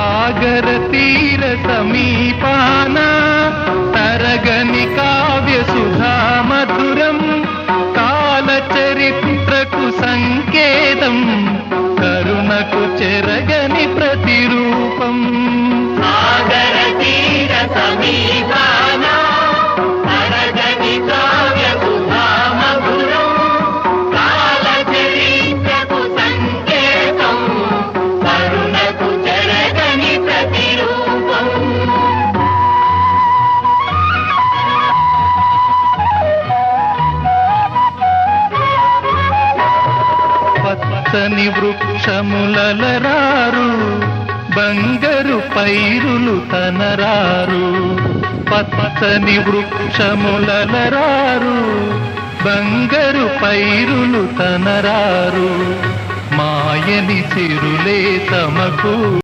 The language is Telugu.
సాగర తీర సమీపాన తరగని కావ్య సుధా మధురం కాల చరిత్రకు సంకేతం కరుణకు చెరగని ప్రతిరూపం. పచ్చని వృక్షములలరారు బంగరు పైరులు తనరారు. పచ్చని వృక్షములలరారు బంగరు పైరులు తనరారు. మాయని చిరులే తమకు